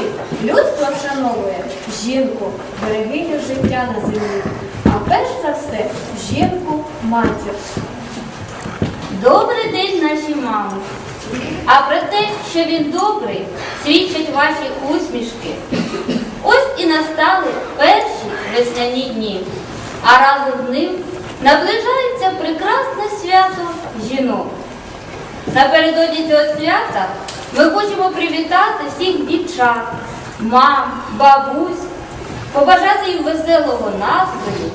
Значить, людство вшановує жінку, берегиню життя на землі, а перш за все жінку матір. Добрий день, наші мами. А про те, що він добрий, свідчать ваші усмішки. Ось і настали перші весняні дні, а разом з ним наближається прекрасне свято жінок. Напередодні цього свята ми хочемо привітати всіх дівчат, мам, бабусь, побажати їм веселого настрою,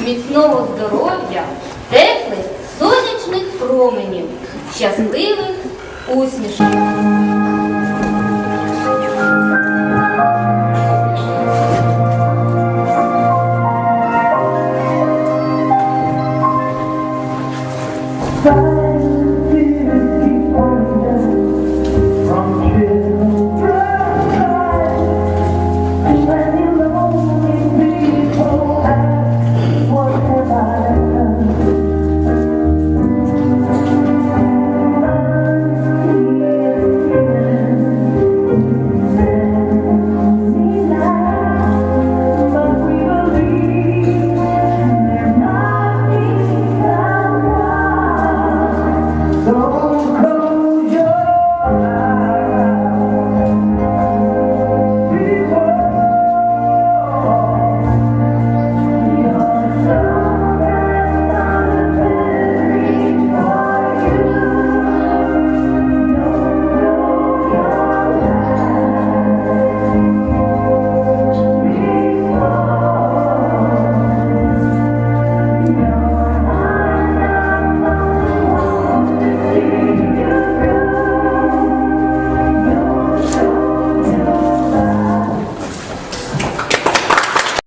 міцного здоров'я, теплих сонячних променів, щасливих усмішок. Bye.